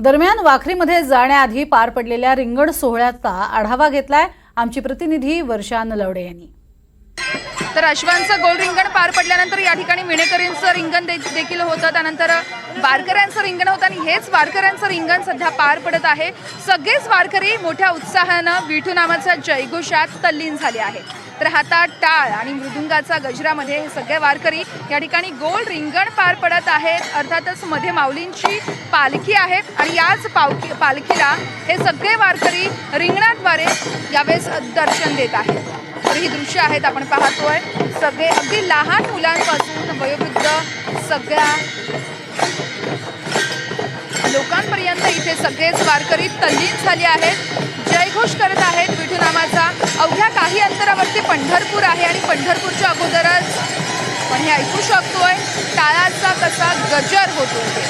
दरम्यान वाखरीमध्ये जाण्याआधी पार पडलेल्या रिंगण सोहळ्याचा आढावा घेतलाय आमची प्रतिनिधी वर्षा नलवडे यांनी. तर अश्वांचं गोल रिंगण पार पडल्यानंतर या ठिकाणी मिणेकरींचं रिंगण दे- देखील होतं. त्यानंतर वारकऱ्यांचं रिंगण होतं आणि हेच वारकऱ्यांचं रिंगण सध्या पार पडत आहे. सगळेच वारकरी मोठ्या उत्साहानं विठू नामाच्या जयघोषात तल्लीन झाले आहेत. तर हातात टाळ आणि मृदुंगाचा गजरामध्ये हे सगळे वारकरी या ठिकाणी गोल रिंगण पार पडत आहेत. अर्थातच मध्ये माऊलींची पालखी आहे आणि याच पावकी पालखीला हे सगळे वारकरी रिंगणाद्वारे यावेळेस दर्शन देत आहेत. तर ही दृश्य आहेत आपण पाहतोय. सगळे अगदी लहान मुलांपासून वयोवृद्ध सगळ्या लोकांपर्यंत इथे सगळेच वारकरी तल्लीन झाले आहेत. जयघोष करत आहेत. आणि पंढरपूरच्या अगोदरच पण हे ऐकू शकतोय टाळाचा कसा गजर होतो ते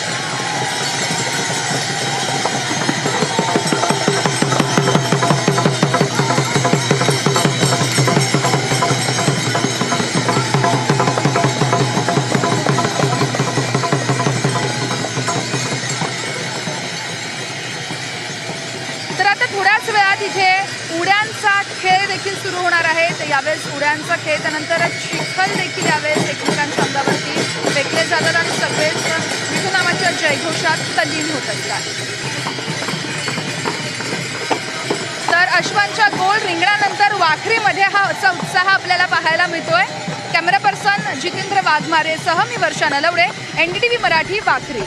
तर आता थोड्याच वेळात इथे उड्यांचा खेळ देखील सुरू होणार आहे. तर यावेळेस उड्यांचा खेळ त्यानंतर चिखल देखील यावेळेस एकमेकांच्या अंगावरती फेकले जातात आणि सगळेच विठुनामाच्या जयघोषात तल्लीन होत असतात. तर अश्वांच्या गोल रिंगणानंतर वाखरीमध्ये हा असा उत्साह आपल्याला पाहायला मिळतोय. कॅमेरा पर्सन जितेंद्र वाघमारेसह मी वर्षा नलवडे एनडीटीव्ही मराठी वाखरी.